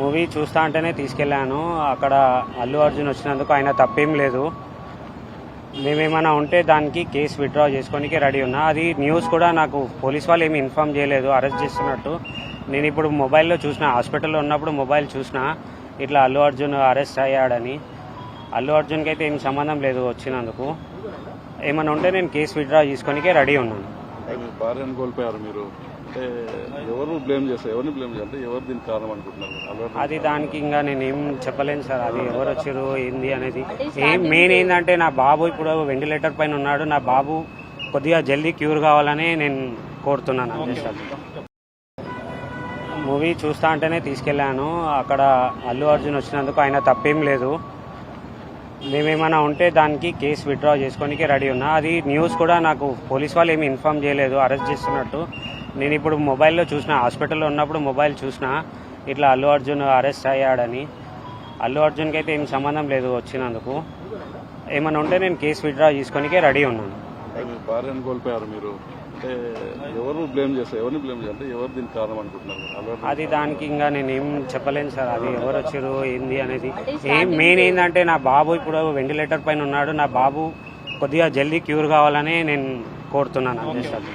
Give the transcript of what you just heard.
Movie చూస్తా అంటేనే తీసుకెళ్ళాను. అక్కడ అల్లు అర్జున్ వచ్చినందుకు ఆయన తప్పేం లేదు. మేమేమైనా ఉంటే దానికి కేసు విత్డ్రా చేసుకోనికి రెడీ ఉన్నా. అది న్యూస్ కూడా నాకు పోలీస్ వాళ్ళు ఏమి ఇన్ఫామ్ చేయలేదు. అరెస్ట్ చేస్తున్నట్టు. నేను ఇప్పుడు మొబైల్లో చూసిన హాస్పిటల్లో ఉన్నప్పుడు మొబైల్ చూసిన ఇట్లా అల్లు అర్జున్ అరెస్ట్ అయ్యాడని. అల్లు అర్జున్కి అయితే ఏం సంబంధం లేదు వచ్చినందుకు. ఏమైనా ఉంటే నేను కేసు విత్డ్రా చేసుకోనికే రెడీ ఉన్నాను. మీ భార్యను కోల్పోయారు మీరు. అంటే ఎవరు బ్లేమ్ చేస్తారు ఎవరిని బ్లేమ్ చేయాలి? ఎవరు దీనికి కారణం అనుకుంటున్నారు? అది దానికి ఇంకా నేను ఏం చెప్పలేను సార్. అది ఎవరు వచ్చారు ఏంది అనేది. ఏం మెయిన్ ఏంటంటే నా బాబు ఇప్పుడు వెంటిలేటర్ పైన ఉన్నాడు. నా బాబు కొద్దిగా జల్దీ క్యూర్ కావాలని నేను కోరుతున్నాను అంతే సార్. మూవీ చూస్తా అంటేనే తీసుకెళ్ళాను. అక్కడ అల్లు అర్జున్ వచ్చినందుకు ఆయన తప్పేం లేదు. మేమేమైనా ఉంటే దానికి కేసు విత్డ్రా చేసుకోనికి రెడీ ఉన్నా. అది న్యూస్ కూడా నాకు పోలీస్ వాళ్ళు ఏమి ఇన్ఫామ్ చేయలేదు అరెస్ట్ చేస్తున్నట్టు. నేను ఇప్పుడు మొబైల్లో చూసిన హాస్పిటల్లో ఉన్నప్పుడు మొబైల్ చూసిన ఇట్లా అల్లు అర్జున్ అరెస్ట్ అయ్యాడని. అల్లు అర్జున్కి అయితే ఏం సంబంధం లేదు వచ్చినందుకు. ఏమైనా ఉంటే నేను కేసు విత్డ్రా చేసుకోనికే రెడీ ఉన్నాను. భార్యను కోల్పోయారు మీరు. అంటే ఎవరు బ్లేమ్ చేస్తారు? ఎవరిని బ్లేమ్ చేయాలి? ఎవరు దీనికి కారణం అనుకుంటున్నారు? అది దానికి ఇంకా నేను ఏం చెప్పలేను సార్. అది ఎవరు వచ్చారు ఏంది అనేది. ఏం మెయిన్ ఏంటంటే నా బాబు ఇప్పుడు వెంటిలేటర్ పైన ఉన్నాడు. నా బాబు కొద్దిగా జల్దీ క్యూర్ కావాలని నేను కోరుతున్నాను. అంతే సార్.